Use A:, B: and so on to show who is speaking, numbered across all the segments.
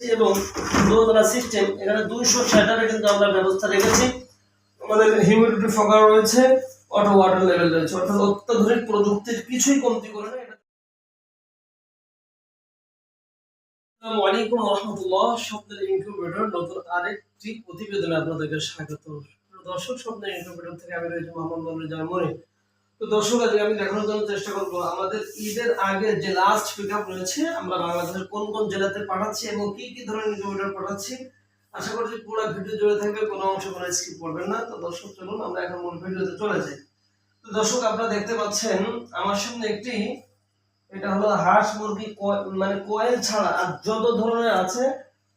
A: এবং দোতলা সিস্টেম এখানে দুইশো শাটারে কিন্তু আমরা ব্যবস্থা রেখেছি। আমাদের হিউমিডিটি ফগার রয়েছে অটো ওয়াটার লেভেল রয়েছে। অর্থাৎ অত্যাধুনিক প্রযুক্তির কিছুই কমতি করে না। আরেকটি প্রতিবেদনে আপনাদেরকে স্বাগত। থেকে আমি রয়েছে মোহাম্মদ তো দর্শক, আজকে আমি দেখানোর জন্য চেষ্টা করব আমাদের ঈদের আগে যে লাস্ট পিক আপ রয়েছে, আমরা বাংলাদেশের কোন কোন জেলাতে পাঠাচ্ছি এবং কি কি ধরনের ইনকিউবেটর পাঠাচ্ছি, আশা করছি পুরো ভিডিও জুড়ে থাকবে, কোনো অংশ কোনো স্কিপ করবেন না। তো দর্শক, চলুন, আমরা এখন মূল ভিডিওতে চলে যাই। তো দর্শক, আপনারা দেখতে পাচ্ছেন, আমার সামনে একটি, এটা হলো হাঁস মুরগি মানে কোয়েল ছাড়া আর যত ধরনের আছে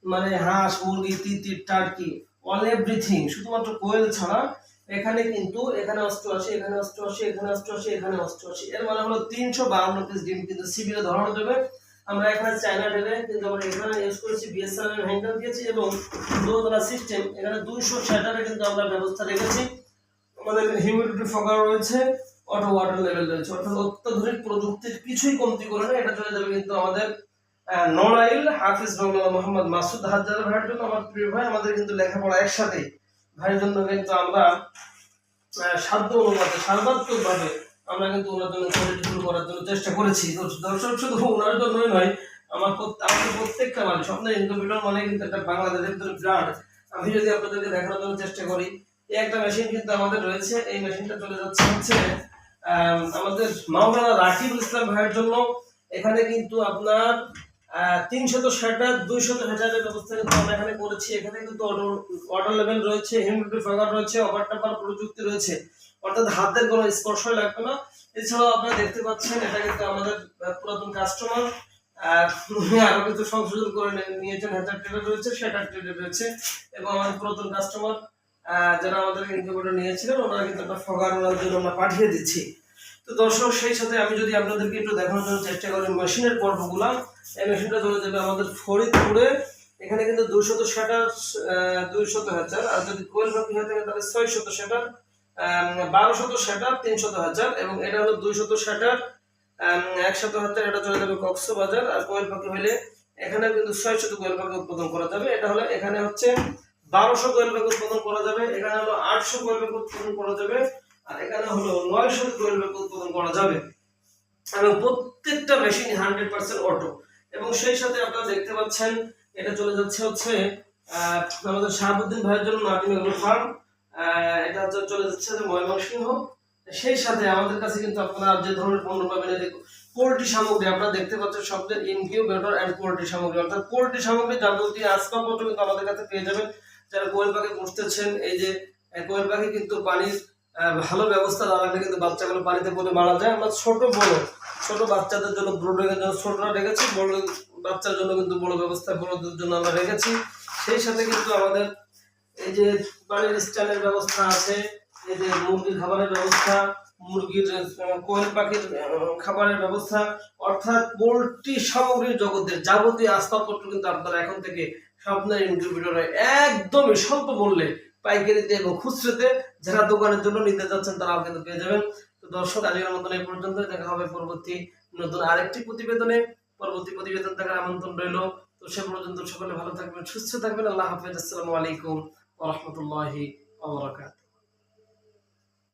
A: মানে হাঁস, মুরগি তিতির টার্কি অল এভরিথিং শুধুমাত্র কোয়েল ছাড়া এখানে কিন্তু এখানে অষ্টআশি এখানে অষ্টআশি এখানে অষ্টআশি এখানে অষ্টআশি। এর মানে হলো তিনশো বাউন্ন পিস ডিম কিন্তু সিবিলে ধরানো যাবে। আমরা এখানে চায়না ডেলে কিন্তু আমরা এখানে ইউজ করেছি বিএসএনএল এর হ্যান্ডেল দিয়েছি এবং দোতলা সিস্টেম এখানে দুইশো শাটারে কিন্তু আমরা ব্যবস্থা রেখেছি। আমাদের হিউমিডিটি ফগার রয়েছে অটো ওয়াটার লেভেল রয়েছে। অর্থাৎ অত্যাধুনিক প্রযুক্তির কিছুই কমতি করে না। এটা চলে যাবে কিন্তু আমাদের নড়াইল হাফিজ বাংলা মোহাম্মদ মাসুদ হাজার ভাইয়ের জন্য। আমার প্রিয় ভাই, আমাদের কিন্তু লেখাপড়া একসাথে। ভাইয়ের জন্য কিন্তু আমরা সাধ্য অনুপাতে সর্বাত্মক ভাবে আমরা কিন্তু ওনার জন্য কোয়ালিটি শুরু করার জন্য চেষ্টা করেছি। দর্শক শুধু ওনার জন্যই নয় আমার আমাদের প্রত্যেকটা মানে স্বপ্নের ইনকিউবেটর মানে কিন্তু একটা বাংলাদেশের ভিতরে ব্র্যান্ড আমি যদি আপনাদেরকে দেখানোর জন্য চেষ্টা করি এই একটা মেশিন কিন্তু আমাদের রয়েছে এই মেশিনটা চলে যাচ্ছে হচ্ছে আম, আমাদের মাওলানা রাকিবুল ইসলাম ভাইয়ের জন্য। এখানে কিন্তু আপনার তিনশত শাটার দুইশত শাটারের ব্যবস্থা কিন্তু আমরা এখানে করেছি। এখানে কিন্তু ওয়াটার লেভেল রয়েছে হিউমিডিটি ফাগার রয়েছে ওভার টাপার প্রযুক্তি রয়েছে। অর্থাৎ হাতের কোনো স্পর্শই লাগবে না। এছাড়াও আপনারা দেখতে পাচ্ছেন, এটা কিন্তু আমাদের পুরাতন কাস্টমার আরও কিছু সংশোধন করে নিয়েছেন হ্যাচার ট্রেডার রয়েছে সেটার ট্রেডার রয়েছে, এবং আমাদের পুরাতন কাস্টমার যারা আমাদের ইনকিউবেটর নিয়েছিলেন, ওনারা কিন্তু একটা ফগার জন্য আমরা পাঠিয়ে দিচ্ছি। তো দর্শক, সেই সাথে আমি যদি আপনাদেরকে একটু দেখানোর জন্য চেষ্টা করি, মেশিনের পর্বগুলা, এই মেশিনটা চলে যাবে আমাদের ফরিদপুরে। এখানে কিন্তু দুইশত শাটার দুইশত হাজার, আর যদি কোয়েল পাখি হয়ে থাকে তাহলে ছয় শত শাটার বারোশত শাটার তিনশত হাজার, এবং এটা হলো দুইশত শাটার একশত হাজার, এটা চলে যাবে কক্সবাজার, আর কোয়েল পাখি হলে এখানে কিন্তু ছয় শত কোয়েল পাখি উৎপাদন করা যাবে। এটা হলো, এখানে হচ্ছে বারোশো কোয়েল পাখি উৎপাদন করা যাবে, এখানে হলো আটশো কোয়েল পাখি উৎপাদন করা যাবে। আর এখানে হলো নয়শো কোয়েল উৎপাদন করা যাবে। এবং প্রত্যেকটা মেশিন হান্ড্রেড পার্সেন্ট অটো এবং সেই সাথে আপনারা দেখতে পাচ্ছেন, এটা চলে যাচ্ছে হচ্ছে আমাদের শাহাবুদ্দিন ভাইয়ের জন্য নাটিম এগ্রো ফার্ম এটা হচ্ছে চলে যাচ্ছে ময়মনসিংহ। সেই সাথে আমাদের কাছে কিন্তু আপনারা যে ধরনের পণ্য পাবেন পোল্ট্রি সামগ্রী আপনারা দেখতে পাচ্ছেন, শব্দের ইনকিউবেটর অ্যান্ড পোল্ট্রি সামগ্রী। অর্থাৎ পোল্ট্রি সামগ্রী যাবতীয় আসবাবপত্র কিন্তু আমাদের কাছে পেয়ে যাবেন। যারা কোয়েল পাখি পুষতেছেন এই যে কোয়েল পাখি কিন্তু পানির ভালো ব্যবস্থা না রাখলে কিন্তু বাচ্চাগুলো পানিতে পড়ে মারা যায়। আমরা ছোট বড়, ছোট বাচ্চাদের জন্য ব্রোডের জন্য ছোটরা রেখেছি, বড় বাচ্চার জন্য কিন্তু বড় ব্যবস্থা বড়দের জন্য আমরা রেখেছি। সেই সাথে কিন্তু আমাদের এই যে বাড়ির স্টাইলের ব্যবস্থা আছে, এই যে মুরগির খাবারের ব্যবস্থা, মুরগির কোয়েল পাখির খাবারের ব্যবস্থা, অর্থাৎ পোল্ট্রি সামগ্রীর জগতের যাবতীয় আসবাবপত্র কিন্তু আপনারা এখন থেকে স্বপ্নের ইনকিউবেটরে একদমই স্বল্প মূল্যে পাইকারিতে এবং খুচরোতে যারা দোকানের জন্য নিতে যাচ্ছেন তারাও কিন্তু পেয়ে যাবেন। তো দর্শক, আজকের মতন এই পর্যন্ত দেখা হবে পরবর্তী নতুন আরেকটি প্রতিবেদনে। পরবর্তী প্রতিবেদন দেখার আমন্ত্রণ রইল। তো সে পর্যন্ত সকলে ভালো থাকবেন, সুস্থ থাকবেন। আল্লাহ হাফিজ। আসসালামু আলাইকুম ওয়া রাহমাতুল্লাহি ওয়া বারাকাতুহু।